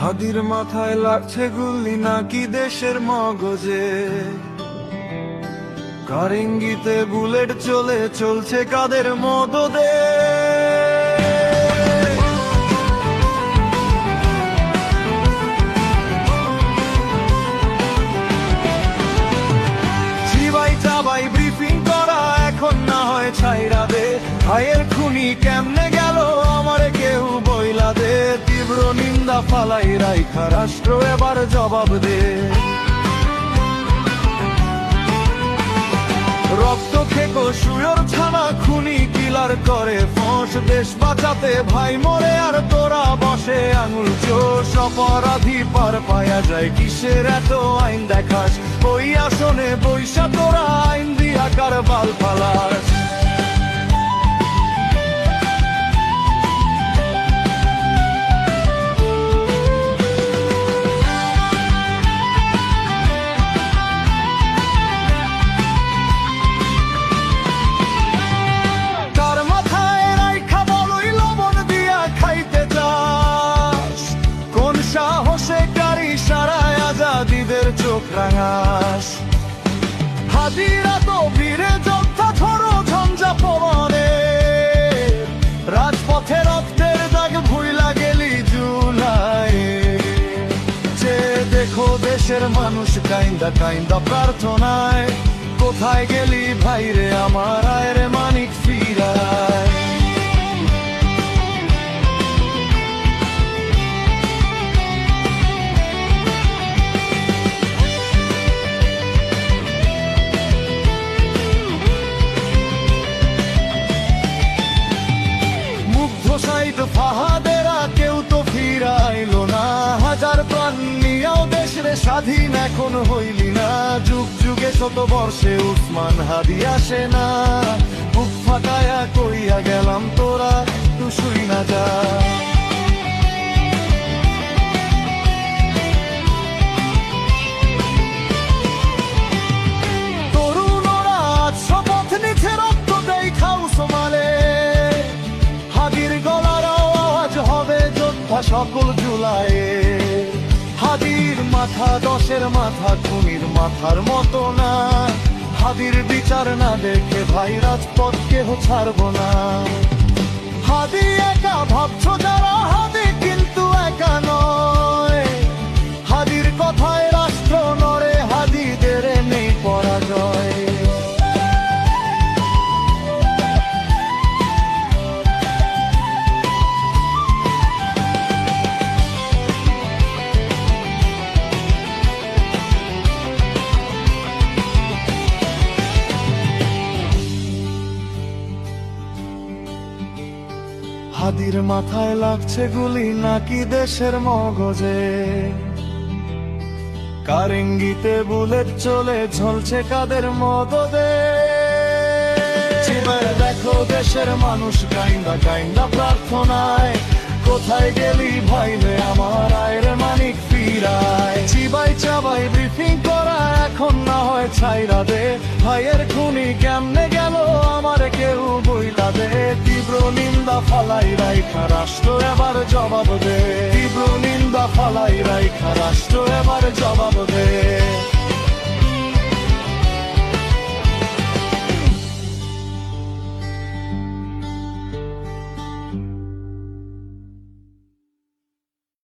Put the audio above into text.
হাদির মাথায় লাগছে গুলি নাকি দেশের মগজে? কারিঙ্গিতে বুলেট চলে, চলছে কাদের মদদে? চিবাই চাবাই ব্রিফিং করা এখন না হয় ছাইরা দে ভাইয়ের খুনি কেমনে ফালাই রাইখা রাষ্ট্র এবার জবাব দে। রক্ত খেকো শুয়োর ছানা, খুনি কিলার করে ফোঁস। দেশ বাঁচাতে ভাই মরে আর তোরা বসে আঙুল চোষ। অপরাধী পার পায়া যায়, কিসের এত আইন দেখাস? ওই আসনে বৈশা তোরা, আইন দিয়া চোখ রাঙাস হাজিরা তো ভিড়ে যোদ্ধা ধরো ঝঞ্ঝা রক্তের দাগ ভুইলা গেলি জুলাই যে দেখো দেশের মানুষ কাইন্দা কাইন্দা প্রার্থনায়, কোথায় গেলি ভাইরে আমার নিয়েও স্বাধীন এখন হইলি না। যুগ যুগে শত বর্ষে উসমান হাদি আসে না। বুক ফাটায়া কইয়া গেলাম তোরা তু শুই না যা। সকল জুলাইয়ে। হাদির মাথা, দশের মাথা তুমির মাথার মতো না। হাদির বিচার না দেখে ভাই রাজপথ কেহ ছাড়বো না। হাদি একা ভাবছ যারা হাদির মাথায় লাগছে গুলি নাকি দেশের মগজে? কারিঙ্গিতে বুলেট চলে ঝলছে কাদের মদদে? দেখো দেশের মানুষ কাইন্দা কাইন্দা প্রার্থনায়, কোথায় গেলি ভাই রে আমার আয়ের মানিক ফিরায়? চিবাই চাবাই ব্রিফিং করা এখন না হয় ছাইরা নিন্দা ফালাই রাইখা রাষ্ট্র এবার জবাব দে। তীব্র